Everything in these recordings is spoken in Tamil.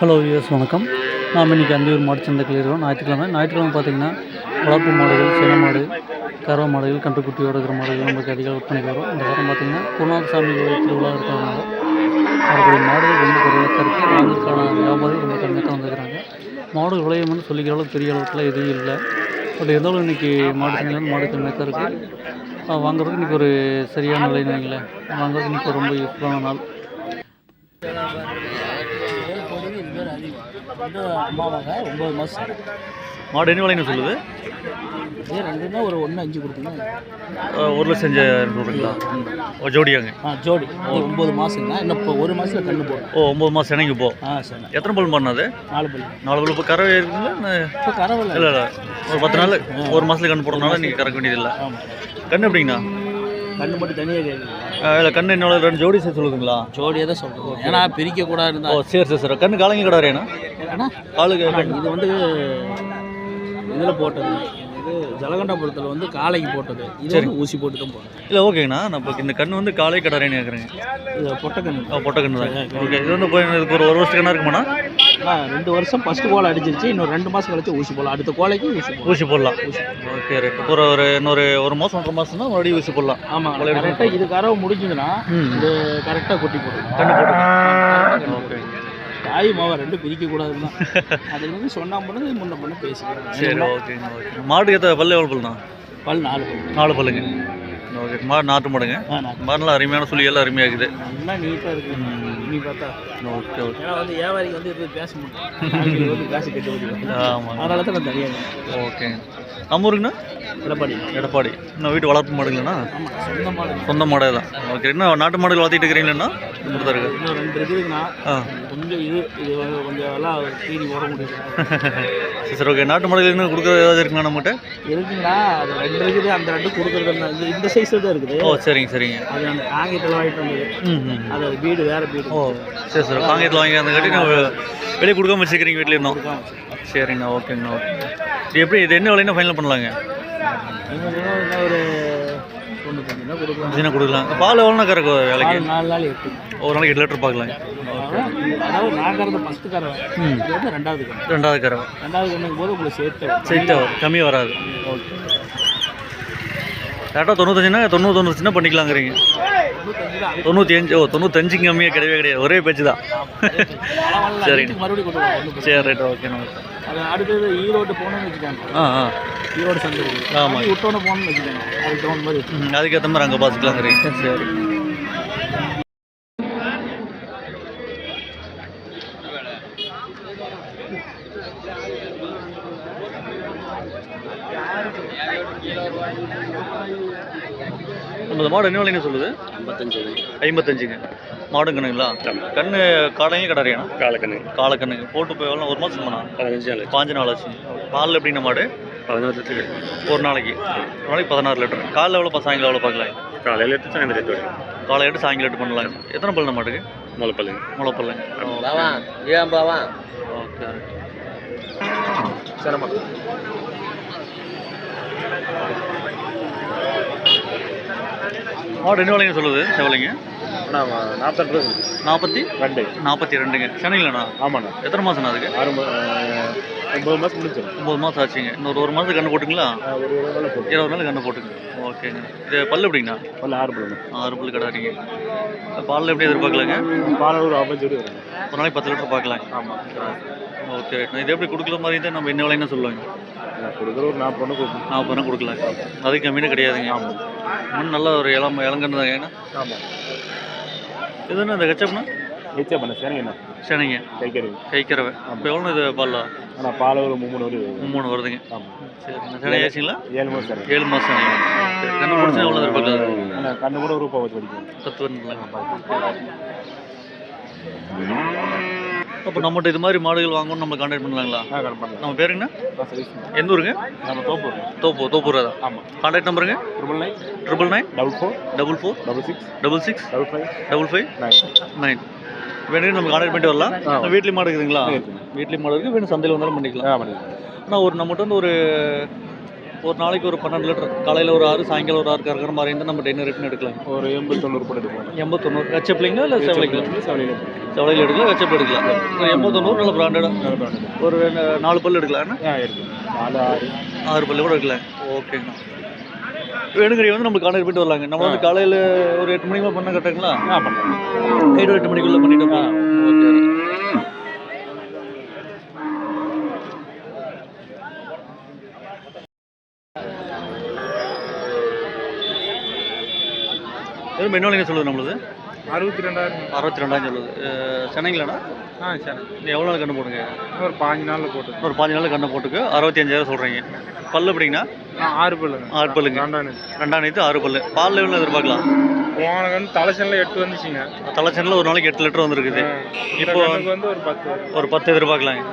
ஹலோ யூஎஸ் வணக்கம். நாம் இன்றைக்கி அந்தியூர் மாடு சந்தைக்கு இருக்கிறோம். ஞாயிற்றுக்கிழமை. ஞாயிற்றுக்கிழமை பார்த்தீங்கன்னா வளர்ப்பு மாடுகள் சின மாடு கறவை மாடுகள் கண்டுக்குட்டியோடு இருக்கிற மாடுகள் நம்மளுக்கு அதிகம் விற்பனைக்கு வரும். இந்த வாரம் பார்த்தீங்கன்னா குருநாதசாமி கோயில் திருவிழா இருக்கிறதுனால வரக்கூடிய மாடுகள் ரொம்ப குறைவாக இருக்குது வாங்கலுக்கான வியாபாரி ரொம்ப கம்மியாக தான் வந்துருக்கிறாங்க. மாடு விளையும்னு சொல்லிக்கிற அளவுக்கு பெரிய அளவுக்குலாம் எதுவும் இல்லை. பட் இருந்தாலும் இன்றைக்கி மாடு சந்தையில் மாடு கம்மியாக தான் இருக்குது வாங்குறதுக்கு இன்றைக்கி ஒரு சரியான விலைன்னு வைங்களேன் வாங்குறதுக்கு இன்றைக்கி ரொம்ப யூஸ்ஃபுல்லான நாள். வந்து அம்மாவாங்க ஒம்பது மாதம் மாடு என்ன விலைன்னு சொல்லுது? இதே ரெண்டுன்னா ஒரு ஒன்று அஞ்சு கொடுத்தீங்க ஒரு லட்சம் அஞ்சு ஓ ஜோடியாங்க. ஆ ஜோடி. ஒம்பது மாதங்க இன்னும் இப்போ ஒரு மாதத்தில் கண்ணு போடும். ஓ ஒம்பது மாதம் எனக்கு இப்போ? ஆ சரி. எத்தனை பல் பண்ணது நாலு பல்லு நாலு பல். இப்போ கறவை இருக்குங்களா இப்போ கரவில்லை இல்லை. இல்லை ஒரு பத்து நாள் ஒரு மாதத்துல கண்ணு போடுறதுனால நீங்கள் கறக்க வேண்டியதில்லை. கண்ணு எப்படிங்கண்ணா? கண்ணு மட்டும் தனியாக இல்லை கண்ணு என்னோட ரெண்டு ஜோடி சேர்த்து சொல்லுதுங்களா? ஜோடியாக தான் சொல்கிறோம் ஏன்னா பிரிக்கக்கூடாது ஓ இருந்தால் சரி சரி சரி. கண்ணு காலங்க கிடாரேண்ணா காலுக்கு இது வந்து இதில் போட்டது. இது ஜலகண்டபுரத்தில் வந்து காளைக்கு போட்டது. இது வந்து ஊசி போட்டு தான் போட்டது. இல்லை ஓகேங்கண்ணா. நான் இந்த கண்ணு வந்து காலை கிடாரேன்னு கேட்குறேங்க இது பொட்டக்கண்ணு. ஓ பொட்டை கண்ணு. தான் ஓகே. இது வந்து போய் இதுக்கு ஒரு ஒரு வருஷத்துக்கு கண்ணா இருக்குமாண்ணா? ரெண்டு வருஷம் ஃபஸ்ட்டு கோலை அடிச்சிருச்சு. இன்னும் ரெண்டு மாதம் கழிச்சு ஊசி போடலாம். அடுத்த கோலைக்கு ஊசி ஊசி போடலாம். Okay right. ஒரு ஒரு இன்னொரு ஒரு மாதம் ஒன்றரை மாதம் தான் மறுபடியும் ஊசி போடலாம். ஆமாம் கரெக்டாக இது கறவை முடிஞ்சுதுன்னா இது கரெக்டாக கொட்டி போடும் கண்ணு போட்டு தாய் மாவை ரெண்டும் பிரிக்க கூடாதுன்னு அது வந்து சொன்னா பண்ணது முன்ன பண்ண பேசிக்கிறேன் சரி ஓகேங்க ஓகே. மாடு ஏற்ற பல்லு எவ்வளோ பல்லுண்ணா? பல் நாலு பல் நாலு பல்லுங்க. ஓகே மாடு நாட்டு மாடுங்க. மாடுலாம் அருமையான சொல்லி எல்லாம் அருமையாக இருக்குது நல்லா நீட்டாக இருக்கு. நீ பார்த்தா. Okay okay. ஏன்னா வந்து வியாபாரிக்கு வந்து இது பேச முடியும் வந்து பேச கட்டி ஓடி ஆமாம் அதனால தான் நான் தனியாக ஓகேங்க நம்ம எடப்பாடி. எடப்பாடி. இன்னும் வீட்டு வளர்ப்பு மாடுங்களாண்ணா? ஆமாம் சொந்த மாடு. சொந்த மாடே தான் ஓகே என்ன நாட்டு மாடுகள் வளர்த்திட்டு இருக்கிறீங்களா இப்படி தான் இருக்கு. இன்னும் ரெண்டு இருக்குதுண்ணா கொஞ்சம் இது இது கொஞ்சம் எல்லாம் தீனி போட முடியும் சரி ஓகே. நாட்டு மாடுகள் இன்னும் கொடுக்குறது ஏதாவது இருக்குங்களா நம்மகிட்ட? இருக்குங்களா அது ரெண்டு இருக்குது அந்த ரெண்டு கொடுக்குறது இந்த சைஸில் தான் இருக்குது. ஓ சரிங்க சரிங்க. அது அந்த காங்கியத்தில் வாங்கிட்டு வந்தது. அது வீடு வேறு வீடு. ஓ சரி சரி காங்கேயத்தில் வாங்கி அந்த கட்டி நான் வெளியே கொடுக்காம வச்சுக்கிறீங்க வீட்டில் இருந்தோம் சரிங்கண்ணா ஓகேங்கண்ணா ஓகே. இது எப்படி இது என்ன விலைன்னா ஃபைனல் பண்ணலாங்க? ஒரு சின்ன கொடுக்கலாம். பால் எவ்வளோண்ணா கறக்கு வேலைக்கு? நாலு நாள் எட்டு. ஒரு நாளைக்கு எட்டு லிட்டர் பார்க்கலாங்க அதாவது நான் கறந்த ஃபஸ்ட்டு கறவை. ம். இது வந்து ரெண்டாவது ரெண்டாவது கறவை. ரெண்டாவது கண்ணுக்கு போது உங்களுக்கு சேர்த்து சரிட்டா கம்மியாக வராது. ஓகே. கரெக்டாக தொண்ணூத்தஞ்சுனா தொண்ணூறு தொண்ணூறுச்சுன்னா பண்ணிக்கலாங்கிறீங்க. தொண்ணூற்றி அஞ்சு ஓ தொண்ணூத்தஞ்சுக்கு கம்மியாக கிடையவே கிடையாது. ஒரே பேச்சு தான் சரி. சரி ரைட். அது அடுத்தது ஈரோடு போகணும்னு வச்சுக்காங்க. ஆ ஆ. ஈரோடு சந்தை இருக்குது. ஆமா. அது விட்டோன்னு போகணும்னு வச்சுக்காங்க. அதுக்கு தகுந்த மாதிரி அதுக்கேற்ற மாதிரி அங்கே பார்த்துக்கலாங்கிறீங்க சரி. நம்ம மாடு என்ன விலைன்னு சொல்லுது? ஐம்பத்தஞ்சு ஐம்பத்தஞ்சுங்க. மாடும் கண்ணுங்களா கண்ணு காலையும் கடாரியாண்ணா? காலக்கண்ணு. காலை கண்ணுங்க போட்டு போய் எவ்வளோ ஒரு மாதம் தானா பதினஞ்சு நாள் பாஞ்சு நாள் ஆச்சு. பால் எப்படின்னா மாடு? பதினஞ்சு ஒரு நாளைக்கு. ஒரு நாளைக்கு பதினாறு லிட்டர். காலைல எவ்வளோ சாயங்காலம் எவ்வளோ பார்க்கலாம்? காலையில் எடுத்து சாயந்தரம் எடுத்து வரணும் காலை எட்டு சாயங்காலம் எட்டு பண்ணலாம். எத்தனை பல்லு மாட்டுக்கு? முளைப்பல்லுங்க. முளைப்பல்லுங்க. பாவா ஏன் பாவா ஓகே மாடு என்ன விலைங்க சொல்லுது செவலைங்க நாற்பத்தெட்டு நாற்பத்தி? ரெண்டு. நாற்பத்தி ரெண்டுங்க. சென்னைங்களா ஆமாண்ணா. எத்தனை மாதம் அதுக்கு? ஆறு ஒம்பது மாதம் முடிச்சிடும் ஒம்பது மாதம் ஆச்சுங்க. இன்னொரு ஒரு மாதத்துக்கு கண்ணு போட்டுங்களா? ஒரு ஒரு போட்டு. இருபது நாள் கண்ணு போட்டுங்க. ஓகேங்க. இது பல்லு எப்படிங்கண்ணா? பல்ல ஆறு பல்லு. ஆறு பல்லு கடாரிங்க. பாலில் எப்படி எதிர்பார்க்கலாங்க? பால் ஒரு வரும். ஒரு நாளைக்கு பத்து லிட்டர் பார்க்கலாம். ஆமாம் ஓகே. இது எப்படி கொடுக்குற மாதிரி இருந்தால் நம்ம என்ன விலைன்னு சொல்லுவாங்க? நான் கொடுக்குற ஒரு நாற்பது ஒன்று கொடுக்கணும் நாற்பது ரூபா கொடுக்கலாம். அதுக்கு கம்மியாக கிடையாதுங்க. ஆமாம் இன்னும் நல்ல ஒரு இளம் இளங்கன்று தாங்க. ஏன்னா? ஆமாம் இது என்ன இந்த கச்சப்னா? நிச்சயம் பண்ண சரிங்க என்ன சரிங்க கைக்கறி கைக்கிறவை இப்போ எவ்வளோ இது பால்? ஆனால் பால் ஒரு மூணு ஒரு மூணு வருதுங்க. ஆமாம் சரி ஏசிங்களா? ஏழு மாதம் ஏழு மாதம் சரி கண்ணு பிடிச்சா எவ்வளோ எதிர்பார்க்கலாம் கண்ணு கூட ரூபா வச்சு படிக்கும். பத்து வருங்களா? அப்போ நம்மகிட்ட இது மாதிரி மாடுகள் வாங்கணும்னு நம்ம கான்டாக்ட் பண்ணலாங்களா நம்ம பேருங்கண்ணா எந்த ஊருங்க? நம்ம தோப்பூர். தோப்பூர் தோப்பூர் தான்? ஆமாம் contact நம்பருங்க triple nine triple nine double four double four double six double six double five double five nine nine வேணும் நம்ம கான்டாக்ட் பண்ணிட்டு வரலாம். வீட்லேயும் மாடு இருக்குதுங்களா. வீட்லேயும் மாடு இருக்குது வேணும் சந்தையில் வந்தாலும் பண்ணிக்கலாம். ஆனால் ஒரு நம்மகிட்ட வந்து ஒரு ஒரு நாளைக்கு ஒரு பன்னெண்டு லிட்டர். காலையில் ஒரு ஆறு சாயங்காலம் ஒரு ஆறு கறக்கிற மாதிரி இருந்தால் நம்ம என்ன ரேட்னு எடுக்கலாம். ஒரு எண்பது தொண்ணூறு போட்டு எடுப்போம் எண்பத்தொண்ணூறு கச்சப்பிள்ளைங்களா இல்லை செவலைங்களா செவலையில் எடுக்கலாம். கச்சப்பு எடுக்கலாம் ஒரு எண்பத்தொண்ணூறு நல்ல பிராண்டடாக ஒரு நாலு இருக்கு. நாலு ஆறு. ஆறு பல்லு கூட எடுக்கலாம். ஓகேங்கண்ணா வேணுங்கிற வந்து நம்மளுக்கு கான்டாக்ட் பண்ணிட்டு வரலாங்க. நம்ம வந்து காலையில் ஒரு எட்டு மணிக்கு பண்ண பண்ணலாம். நைட்டு எட்டு மணிக்குள்ளே பண்ணிட்டு ஓகே என்ன நீங்கள் சொல்லுது நம்மளுது? அறுபத்தி ரெண்டாயிரம். அறுபத்தி ரெண்டாயிரம் சொல்லுது. சென்னைங்களாண்ணா? ஆ சரி நீ எவ்வளோ நாள் கண்ணு போடுங்க ஒரு பாஞ்சு நாளில் போட்டு ஒரு பாஞ்சு நாள் கண்ணை போட்டுக்கு அறுபத்தி அஞ்சாயிரம் சொல்கிறீங்க பல்லு எப்படிங்கண்ணா? ஆறு பல்லுங்க. ஆறு பல்லுங்க. ரெண்டாம் நேற்று ஆறு பல்லு. பால் லெவலில் எதிர்பார்க்கலாம்? போன கன்று தலைச்சனில் எட்டு வந்துச்சுங்க. தலைச்சனில் ஒரு நாளைக்கு எட்டு லிட்டர் வந்துருக்குது. இப்போ வந்து ஒரு பத்து. ஒரு பத்து எதிர்பார்க்கலாங்க.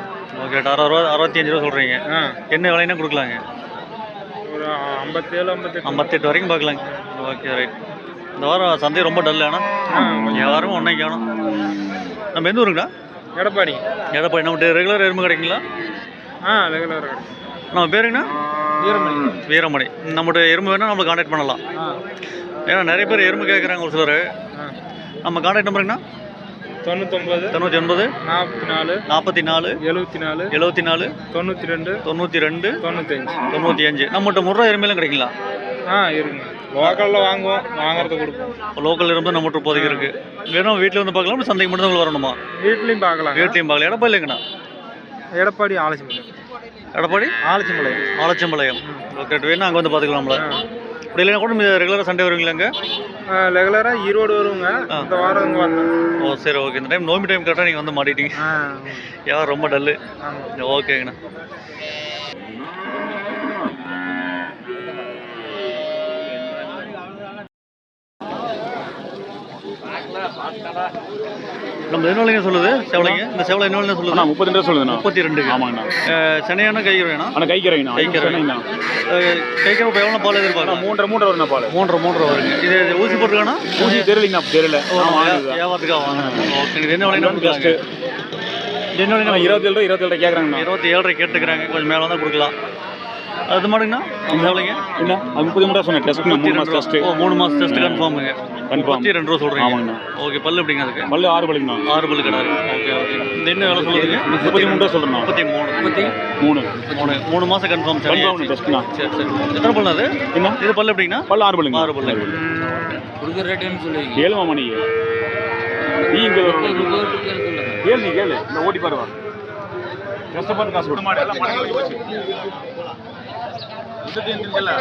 ஓகே அறுபது ரூபா அறுபத்தி அஞ்சு ரூபா சொல்கிறீங்க என்ன விலைன்னா கொடுக்கலாங்க? ஒரு ஐம்பத்தேழு ஐம்பத்தெட்டு. ஐம்பத்தெட்டு வரைக்கும் பார்க்கலாங்க. Okay right. இந்த வாரம் சந்தை ரொம்ப டல் ஆனால் ஆ. கொஞ்சம் வியாபாரம் ஒன்றை காணும். நம்ம எந்த ஊருங்கண்ணா? எடப்பாடி. எடப்பாடி நம்ம ரெகுலர் எருமை கிடைக்குங்களா ஆ ரெகுலர் நம்ம பேருங்கண்ணா வீரமணி. வீரமணி. நம்மகிட்ட எறும்பு வேணால் நம்மளை காண்டாக்ட் பண்ணலாம். ஏன்னா நிறைய பேர் எறும்பு கேட்குறாங்க ஒரு சிலர். நம்ம காண்டாக்ட் நம்பருங்கண்ணா தொண்ணூத்தொம்பது தொண்ணூற்றி ஒன்பது நாற்பத்தி நாலு நாற்பத்தி நாலு எழுபத்தி நாலு எழுபத்தி நாலு தொண்ணூற்றி ரெண்டு தொண்ணூற்றி ரெண்டு தொண்ணூத்தஞ்சு. தொண்ணூற்றி அஞ்சு நம்மகிட்ட முறை எருமையிலும் கிடைக்குங்களா? ஆ இருக்குங்க. லோக்கலில் வாங்குவோம் வாங்குறத கொடுப்போம். லோக்கல் எறும்பு நம்மகிட்ட இப்போதைக்கு இருக்குது வேணும் வீட்டில் வந்து பார்க்கலாம் சந்தைக்கு மட்டும் உங்களுக்கு வரணுமா? வீட்லேயும் பார்க்கலாம் வீட்லையும் பார்க்கலாம். எடப்பா இல்லைங்கண்ணா எடப்பாடி ஆலசிமலை எடப்பாடி? ஆலசிமலை ஆலச்சம்பாளையம். ஓகே வேணும் அங்கே வந்து பார்த்துக்கலாம்ல. அப்படி இல்லைன்னா கூட ரெகுலராக சண்டே வருவீங்களா அங்கே? ரெகுலராக ஈரோடு வருவோங்க. இந்த வாரம் இங்கே வந்தோம் ஓ சரி ஓகே இந்த டைம் நோம்பி டைம் கரெக்டாக நீங்கள் வந்து மாட்டிட்டீங்க. யார் ரொம்ப டல்லு ஓகேங்கண்ணா. நம்ம என்ன சொல்லுது செவலைங்க. இந்த செவலை என்ன சொல்லுது. முப்பத்தி ரெண்டு முப்பத்தி ரெண்டு ஆமாங்கண்ணா. சென்னையான கை வேணும் ஆனால் கைக்கிறேங்கண்ணா கைக்கிறேங்கண்ணா கைக்கிற இப்போ எவ்வளோ பால் எதிர்பார்க்கலாம் மூன்றரை மூன்றரை வருண்ணா பால். மூன்றரை மூன்றரை வருங்க. இது ஊசி போட்டுருக்கானா ஊசி தெரியலைங்கண்ணா தெரியல. வியாபாரத்துக்காக வாங்க. ஓகே இது என்ன விலைங்க என்ன விலைங்க இருபத்தேழு ரூபா இருபத்தேழு ரூபா கேட்குறாங்கண்ணா இருபத்தி ஏழரை கேட்டுக்கிறாங்க கொஞ்சம் மேலே வந்தால் கொடுக்கலாம். அது மாட்டுங்கண்ணா நம்ம எவ்வளோங்க என்ன? அது முப்பது மூணு மாதம் டெஸ்ட் மூணு மாதம் டெஸ்ட் கன்ஃபார்முங்க கன்ஃபார்ம் ரெண்டு ரூபா சொல்கிறீங்க ஆமாங்கண்ணா. ஓகே பல்லு எப்படிங்க அதுக்கு? மல்லு ஆறு பலிங்கண்ணா ஆறு பல்லு ஓகே ஓகே. இந்த என்ன வேலை சொல்லுதுங்க முப்பத்தி மூணு ரூபா சொல்கிறேண்ணா முப்பத்தி மூணு. முப்பத்தி மூணு. மூணு. மூணு மாதம் கன்ஃபார்ம் சரி கன்ஃபார்ம் டெஸ்ட்ண்ணா சரி சரி. எத்தனை பல்லு அது? என்ன? இது பல்லு எப்படிங்கண்ணா? பல்லு ஆறு பலிங்க ஆறு பல்லு. கொடுக்குற ரேட்டுன்னு சொல்லுவீங்க? ஏழுமா மணி? நீ இங்கே கேளு நீ கேளு இந்த ஓட்டி பாருவா கஷ்டப்பட்டு காசு எல்லாம் மடங்கு போச்சு. தெரிஞ்சில்ல